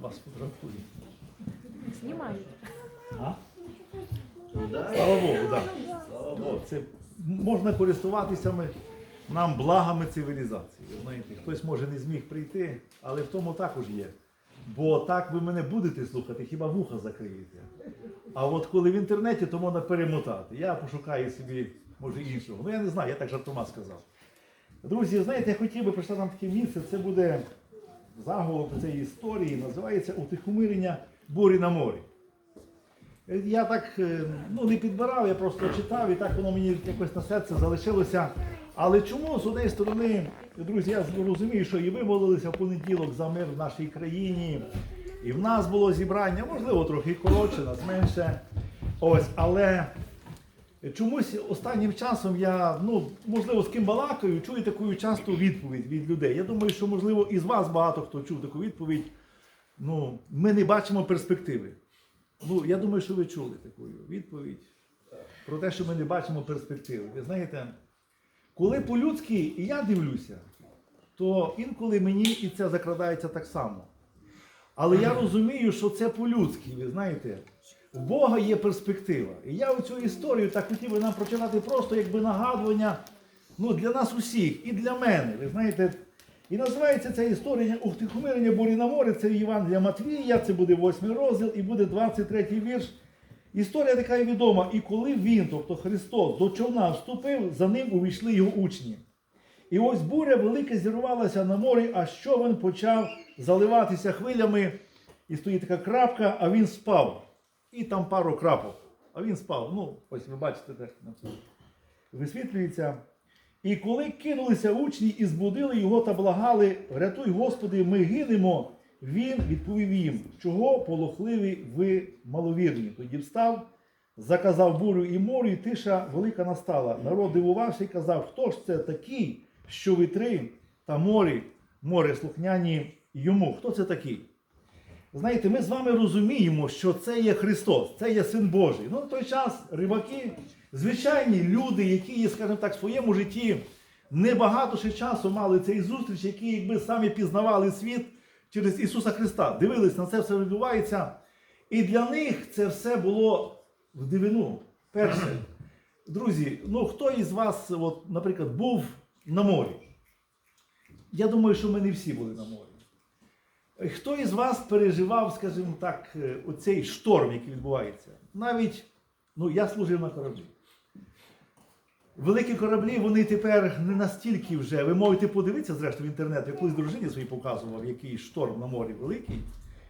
вас фотографую. Знімають. А? Слава Богу, так. Це можна користуватися ми, нам благами цивілізації. Знаєте, хтось може не зміг прийти, але в тому також є. Бо так ви мене будете слухати, хіба вуха закриєте. А от коли в інтернеті, то можна перемотати. Я пошукаю собі, може, іншого. Ну я не знаю, я так жартома сказав. Друзі, знаєте, я хотів би прочитати нам таке місце. Це буде заголовок цієї історії, називається Утихомирення бурі на морі. Я так е, ну, не підбирав, я просто читав і так воно мені якось на серце залишилося. Але чому з однієї сторони, друзі, я розумію, що і ви молилися в понеділок за мир в нашій країні, і в нас було зібрання, можливо, трохи коротше, нас менше. Ось, але чомусь останнім часом я, ну, можливо, з ким балакаю, чую таку часту відповідь від людей. Я думаю, що, можливо, із вас багато хто чув таку відповідь. Ну, ми не бачимо перспективи. Ну, я думаю, що ви чули таку відповідь про те, що ми не бачимо перспективи. Ви знаєте, коли по-людськи, і я дивлюся, то інколи мені і це закрадається так само. Але я розумію, що це по-людськи, ви знаєте, в Бога є перспектива. І я оцю історію так хотів би нам прочитати просто якби нагадування ну, для нас усіх і для мене. Ви знаєте, і називається ця історія Ухтихомирення бурі на морі, це Євангелія Матвія, це буде 8 розділ і буде 23 вірш. Історія така і відома. І коли він, тобто Христос, до човна вступив, за ним увійшли його учні. І ось буря велика зірвалася на морі, а човен почав заливатися хвилями, і стоїть така крапка, а він спав. І там пару крапок. А він спав. Ну, ось ви бачите, цьому висвітлюється. І коли кинулися учні і збудили його та благали, врятуй, Господи, ми гинемо, він відповів їм, чого полохливі ви маловірні. Тоді встав, заказав бурю і морю, і тиша велика настала. Народ дивувався і казав, хто ж це такий, що вітри та морі, море слухняні йому. Хто це такий? Знаєте, ми з вами розуміємо, що це є Христос, це є Син Божий. Ну, на той час рибаки, звичайні люди, які, скажімо так, в своєму житті небагато ще часу мали цей зустріч, які якби самі пізнавали світ через Ісуса Христа, дивились на це все відбувається. І для них це все було в дивину. Перше, друзі, ну хто із вас, от, наприклад, був на морі? Я думаю, що ми не всі були на морі. Хто із вас переживав, скажімо так, е, оцей шторм, який відбувається? Навіть, ну, я служив на кораблі. Великі кораблі, вони тепер не настільки вже. Ви можете подивитися, зрештою, в інтернет, я колись дружині своїй показував, який шторм на морі великий,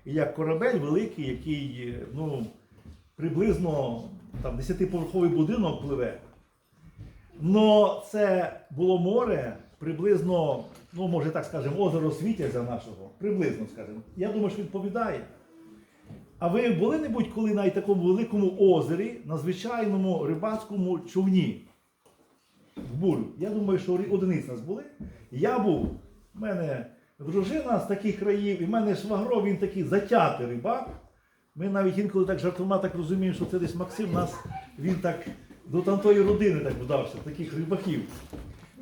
і як корабель великий, який, е, ну, приблизно там 10-поверховий будинок пливе. Но це було море приблизно, ну може так скажемо, озеро Світязя нашого. Приблизно, скажімо. Я думаю, що відповідає. А ви були небудь коли на такому великому озері, на звичайному рибацькому човні? В бурю. Я думаю, що одиниць нас були. Я був. У мене дружина з таких країв, і в мене швагро, він такий затятий рибак. Ми навіть інколи так жартома так розуміємо, що це десь Максим нас, він так до тамтої родини так вдався, таких рибаків.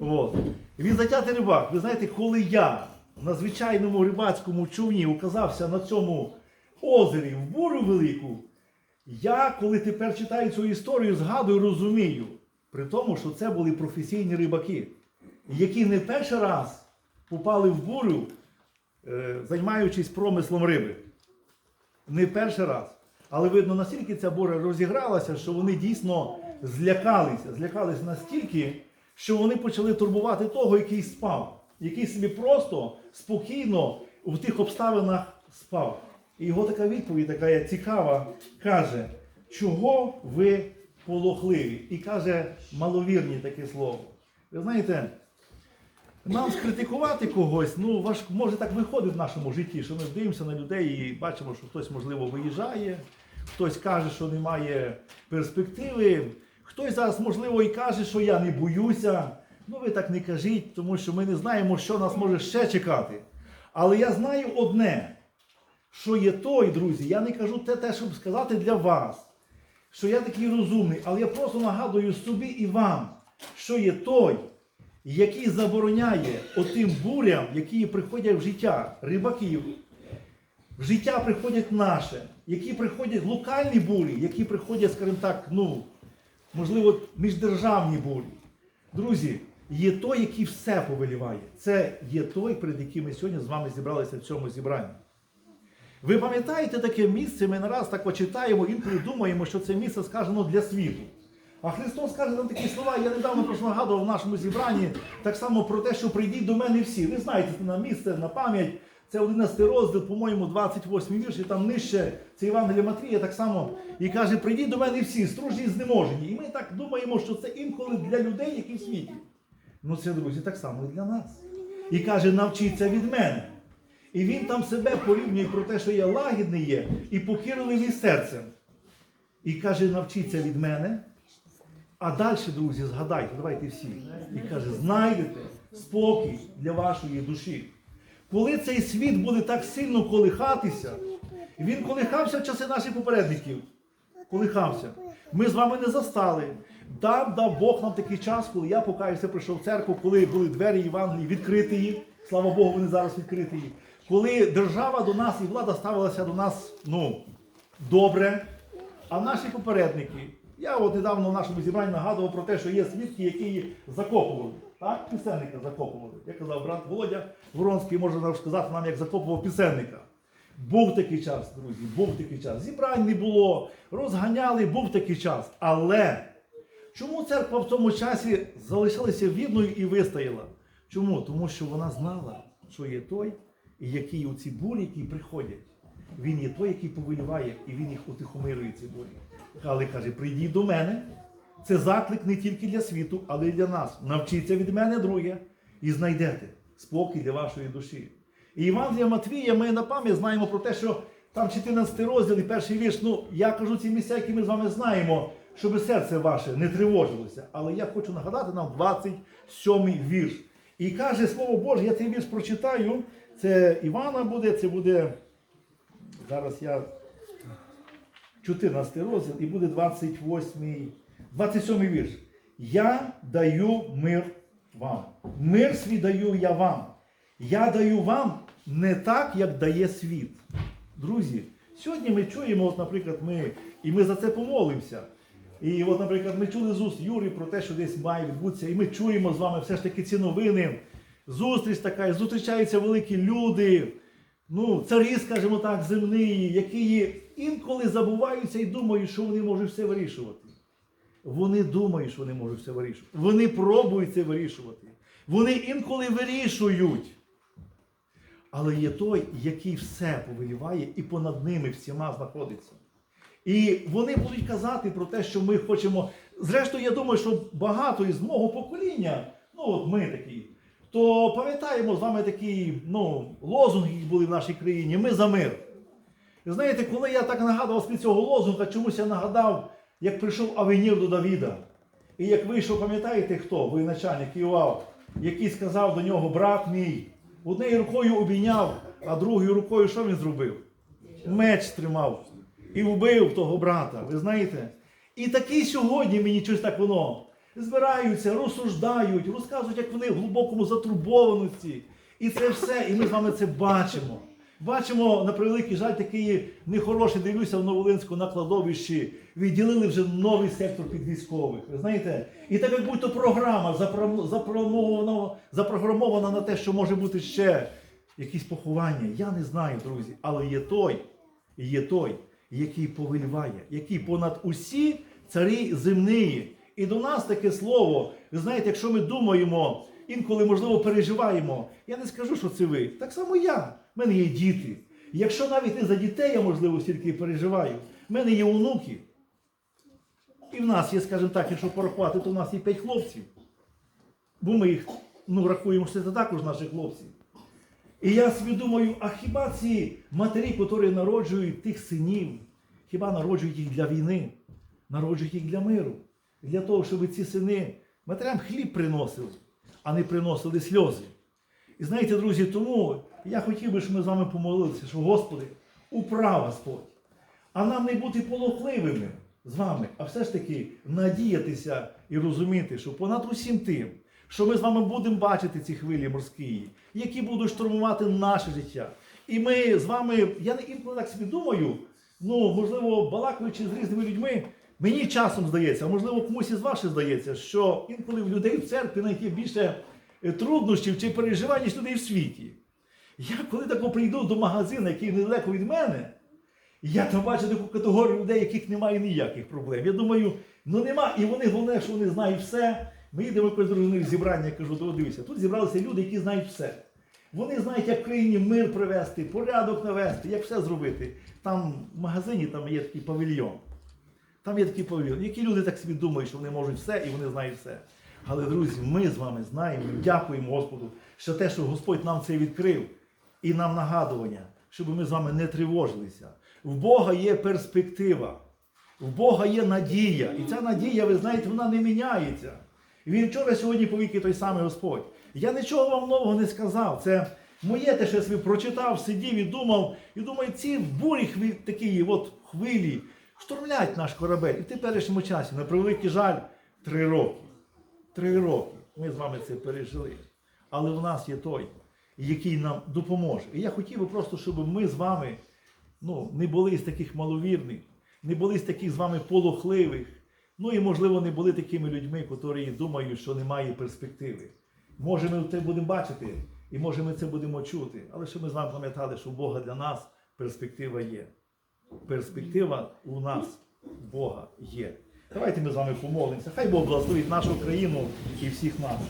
От. Він затятий рибак. Ви знаєте, коли я на звичайному рибацькому човні оказався на цьому озері в бурю велику, я, коли тепер читаю цю історію, згадую, розумію, при тому, що це були професійні рибаки, які не перший раз попали в бурю, е, займаючись промислом риби. Не перший раз. Але видно, настільки ця буря розігралася, що вони дійсно злякалися. Злякалися настільки, що вони почали турбувати того, який спав, який собі просто спокійно в тих обставинах спав. І його така відповідь, така є цікава, каже, чого ви полохливі? І каже маловірні таке слово. Ви знаєте, нам скритикувати когось, ну важко, може так виходить в нашому житті, що ми дивимося на людей і бачимо, що хтось, можливо, виїжджає, хтось каже, що немає перспективи, хтось зараз, можливо, і каже, що я не боюся. Ну ви так не кажіть, тому що ми не знаємо, що нас може ще чекати. Але я знаю одне, що є той, друзі, я не кажу те, те, щоб сказати для вас, що я такий розумний, але я просто нагадую собі і вам, що є той, який забороняє отим бурям, які приходять в життя рибаків, в життя приходять наше, які приходять локальні бурі, які приходять, скажімо так, ну, можливо, міждержавні бурі. Друзі, є той, який все повеліває. Це є той, перед яким ми сьогодні з вами зібралися в цьому зібранні. Ви пам'ятаєте таке місце, ми не раз так почитаємо, інколи думаємо, що це місце сказано для світу. А Христос каже нам такі слова, я недавно просто нагадував в нашому зібранні так само про те, що прийдіть до мене всі. Ви знаєте на місце, на пам'ять. Це 11 розділ, по-моєму, 28 вірш, і там нижче це Євангелія Матвія так само і каже: прийдіть до мене всі, стружні і знеможені. І ми так думаємо, що це інколи для людей, які в світі. Ну це, друзі, так само і для нас. І каже, навчіться від мене. І він там себе порівнює про те, що я лагідний є, і покірливий серцем. І каже, навчіться від мене. А далі, друзі, згадайте, давайте всі. І каже, знайдете спокій для вашої душі. Коли цей світ буде так сильно колихатися, він колихався в часи наших попередників. Колихався. Ми з вами не застали. Дав, дав Бог нам такий час, коли я покаюся, прийшов в церкву, коли були двері Євангелії відкриті. Слава Богу, вони зараз відкриті. Коли держава до нас і влада ставилася до нас ну, добре, а наші попередники. Я от недавно в нашому зібранні нагадував про те, що є свідки, які закопували. Так, писенника закопували. Як казав брат Володя Воронський, може нам сказати нам, як закопував писенника. Був такий час, друзі, був такий час. Зібрань не було, розганяли, був такий час. Але чому церква в тому часі залишилася вірною і вистояла? Чому? Тому що вона знала, що є той, який у ці бурі, які приходять. Він є той, який повеліває, і він їх утихомирює ці бурі. Але каже: прийдіть до мене. Це заклик не тільки для світу, але й для нас. Навчіться від мене, друге, і знайдете спокій для вашої душі. І Євангелія Матвія, ми на пам'ять знаємо про те, що там 14 розділ і перший вірш. Ну, я кажу ці місця, які ми з вами знаємо, щоб серце ваше не тривожилося. Але я хочу нагадати нам 27 вірш. І каже Слово Боже, я цей вірш прочитаю. Це Івана буде, це буде. Зараз я 14 розділ і буде 28, 27 вірш. Я даю мир вам. Мир свій даю я вам. Я даю вам не так, як дає світ. Друзі, сьогодні ми чуємо, от, наприклад, ми, і ми за це помолимося. І от, наприклад, ми чули з уст Юрі про те, що десь має відбутися, і ми чуємо з вами все ж таки ці новини. Зустріч така, зустрічаються великі люди, ну, царі, скажімо так, земні, які інколи забуваються і думають, що вони можуть все вирішувати. Вони думають, що вони можуть все вирішувати. Вони пробують це вирішувати. Вони інколи вирішують. Але є той, який все повеліває і понад ними всіма знаходиться. І вони будуть казати про те, що ми хочемо. Зрештою, я думаю, що багато із мого покоління, ну от ми такі, то пам'ятаємо з вами такі ну, лозунги, які були в нашій країні. Ми за мир. Знаєте, коли я так нагадував собі цього лозунга, чомусь я нагадав, як прийшов Авенір до Давіда. І як вийшов, пам'ятаєте хто? Воєначальник Іоав, який сказав до нього, брат мій, однією рукою обійняв, а другою рукою що він зробив? Меч тримав і вбив того брата. Ви знаєте? І такий сьогодні мені щось так воно. Збираються, розсуждають, розказують, як вони в глибокому затурбованості. І це все, і ми з вами це бачимо. Бачимо, на превеликий жаль, такий нехороший, дивлюся в Новолинську на кладовищі. Відділили вже новий сектор під військових. Ви знаєте? І так як будь-то програма запрограмована, запрограмована на те, що може бути ще якісь поховання. Я не знаю, друзі, але є той, є той, який повеліває, який понад усі царі земні. І до нас таке слово, ви знаєте, якщо ми думаємо, інколи, можливо, переживаємо, я не скажу, що це ви. Так само я. В мене є діти. Якщо навіть не за дітей я, можливо, стільки переживаю, в мене є онуки. І в нас є, скажімо так, якщо порахувати, то в нас є п'ять хлопців. Бо ми їх ну, рахуємо, що це також наші хлопці. І я собі думаю, а хіба ці матері, які народжують тих синів, хіба народжують їх для війни, народжують їх для миру, для того, щоб ці сини матерям хліб приносили, а не приносили сльози. І знаєте, друзі, тому я хотів би, щоб ми з вами помолилися, що Господи, управ Господь. А нам не бути полохливими з вами, а все ж таки надіятися і розуміти, що понад усім тим, що ми з вами будемо бачити ці хвилі морські, які будуть штурмувати наше життя, І ми з вами, я не інколи так собі думаю, ну, можливо, балакаючи з різними людьми, мені часом здається, а можливо, комусь із вас здається, що інколи в людей в церкві навіть більше е, труднощів чи переживань, ніж людей в світі. Я коли тако прийду до магазину, який недалеко від мене, я там бачу таку категорію людей, яких немає ніяких проблем. Я думаю, ну нема. І вони головне, що вони знають все. Ми їдемо якось дружиною зібрання, я кажу, «То дивися, тут зібралися люди, які знають все. Вони знають, як в країні мир привести, порядок навести, як все зробити. Там в магазині там є такий павільйон. Там є такий павільйон. Які люди так собі думають, що вони можуть все і вони знають все. Але, друзі, ми з вами знаємо, дякуємо Господу, що те, що Господь нам це відкрив, і нам нагадування, щоб ми з вами не тривожилися. В Бога є перспектива, в Бога є надія. І ця надія, ви знаєте, вона не міняється. Він вчора сьогодні повіки той самий Господь. Я нічого вам нового не сказав. Це моє те, що я собі прочитав, сидів і думав, і думаю, ці бурі хвилі, такі от хвилі штурмлять наш корабель. І в теперішньому часі, на превеликий жаль, три роки. Три роки ми з вами це пережили. Але в нас є той, який нам допоможе. І я хотів би просто, щоб ми з вами ну, не були з таких маловірних, не були з таких з вами полохливих, ну і, можливо, не були такими людьми, які думають, що немає перспективи. Може, ми це будемо бачити, і може ми це будемо чути, але щоб ми з вами пам'ятали, що у Бога для нас перспектива є. Перспектива у нас в Бога є. Давайте ми з вами помолимося. Хай Бог благословить нашу країну і всіх нас.